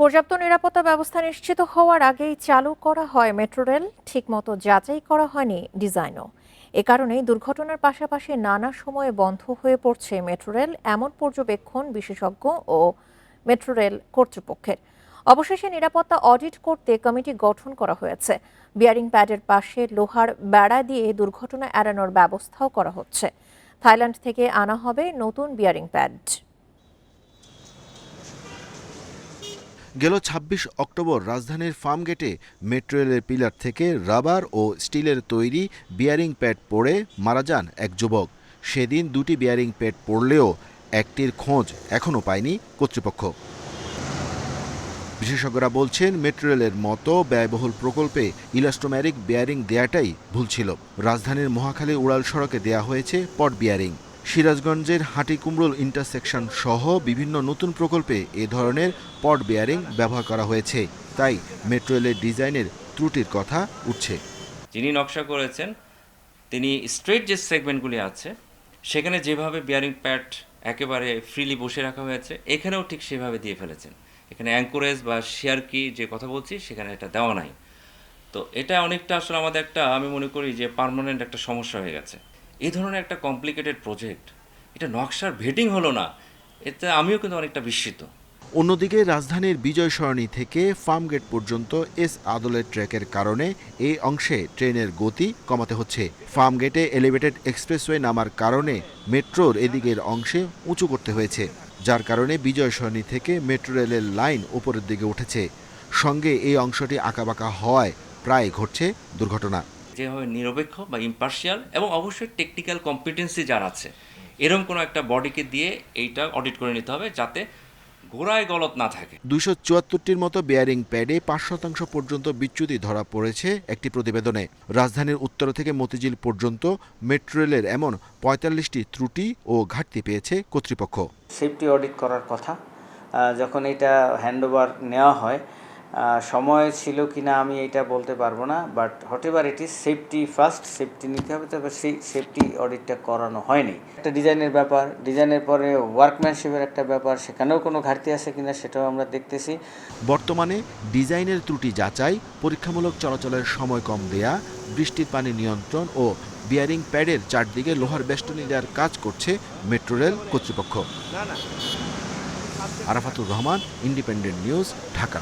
পর্যাপ্ত নিরাপত্তা ব্যবস্থা নিশ্চিত হওয়ার আগেই চালু করা হয় মেট্রো রেল, ঠিকমতো যাচাই করা হয়নি ডিজাইনও। এ কারণেই দুর্ঘটনার পাশাপাশি নানা সময়ে বন্ধ হয়ে পড়ছে মেট্রো রেল, এমন পর্যবেক্ষণ বিশেষজ্ঞ ও মেট্রো রেল কর্তৃপক্ষের। অবশেষে নিরাপত্তা অডিট করতে কমিটি গঠন করা হয়েছে। বিয়ারিং প্যাডের পাশে লোহার বেড়া দিয়ে দুর্ঘটনা এড়ানোর ব্যবস্থাও করা হচ্ছে। থাইল্যান্ড থেকে আনা হবে নতুন বিয়ারিং প্যাড। গেল ২৬ অক্টোবর রাজধানীর ফার্মগেটে মেট্রো রেলের পিলার থেকে রাবার ও স্টিলের তৈরি বিয়ারিং প্যাড পড়ে মারা যান এক যুবক। সেদিন দুটি বিয়ারিং প্যাড পড়লেও একটির খোঁজ এখনও পায়নি কর্তৃপক্ষ। বিশেষজ্ঞরা বলছেন, মেট্রো রেলের মতো ব্যয়বহুল প্রকল্পে ইলাস্টোম্যারিক বিয়ারিং দেয়াটাই ভুল ছিল। রাজধানীর মহাখালী উড়াল সড়কে দেয়া হয়েছে পট বিয়ারিং। সিরাজগঞ্জের হাটিকুমরুল ইন্টারসেকশন সহ বিভিন্ন নতুন প্রকল্পে এ ধরনের পট বেয়ারিং ব্যবহার করা হয়েছে। তাই মেট্রো রেলের ডিজাইনের ত্রুটির কথা উঠছে। যিনি নকশা করেছেন, তিনি স্ট্রেট যে সেগমেন্টগুলি আছে, সেখানে যেভাবে বিয়ারিং প্যাড একেবারে ফ্রিলি বসে রাখা হয়েছে, এখানেও ঠিক সেভাবে দিয়ে ফেলেছেন। এখানে অ্যাঙ্কোরেজ বা শেয়ার কি যে কথা বলছি, সেখানে এটা দেওয়া নাই। তো এটা অনেকটা আসলে আমাদের একটা, আমি মনে করি যে পার্মানেন্ট একটা সমস্যা হয়ে গেছে। এই ধরনের একটা কমপ্লিকেটেড প্রজেক্ট এটা নকশার ভেটিং হলো না, এতে আমিও কিন্তু অনেকটা বিস্মিত। অন্যদিকে রাজধানীর বিজয় সরণি থেকে ফার্মগেট পর্যন্ত এস আদলের ট্র্যাকের কারণে এই অংশে ট্রেনের গতি কমাতে হচ্ছে। ফার্মগেটে এলিভেটেড এক্সপ্রেসওয়ে নামার কারণে মেট্রোর এদিকের অংশে উঁচু করতে হয়েছে, যার কারণে বিজয় সরণি থেকে মেট্রো রেলের লাইন উপরের দিকে উঠেছে। সঙ্গে এই অংশটি আঁকাবাঁকা হওয়ায় প্রায় ঘটছে দুর্ঘটনা। যেভাবে নিরপেক্ষ বা ইম্পার্শিয়াল এবং অবশ্যই টেকনিক্যাল কম্পিটেন্সি যার আছে এরকম কোনো একটা বডিকে দিয়ে এইটা অডিট করে নিতে হবে যাতে ঘোড়ায় গলত না থাকে। দুইশো চুয়াত্তরটির মতো বেয়ারিং প্যাডে পাঁচ শতাংশ পর্যন্ত বিচ্যুতি ধরা পড়েছে একটি প্রতিবেদনে। রাজধানীর উত্তর থেকে মতিঝিল পর্যন্ত মেট্রো রেলের এমন পঁয়তাল্লিশটি ত্রুটি ও ঘাটতি পেয়েছে কর্তৃপক্ষ। সেফটি অডিট করার কথা যখন এটা হ্যান্ডওভার নেওয়া হয় সময় ছিল কি না আমি এটা বলতে পারব না but whatever it is safety first safety নিতে হবে তবে সেই সেফটি অডিটটা করানো হয়নি। একটা ডিজাইনের ব্যাপার, ডিজাইনের পরে ওয়ার্কম্যানশিপের একটা ব্যাপার, সেখানেও কোনো ঘাটতি আছে কিনা সেটাও আমরা দেখতেছি। বর্তমানে ডিজাইনের ত্রুটি যাচাই, পরীক্ষামূলক চলাচলের সময় কম দেয়া, বৃষ্টির পানি নিয়ন্ত্রণ ও বিয়ারিং প্যাডের চারদিকে লোহার বেষ্টনী দেওয়ার কাজ করছে মেট্রো রেল কর্তৃপক্ষ। Arafatur Rahman Independent News Dhaka.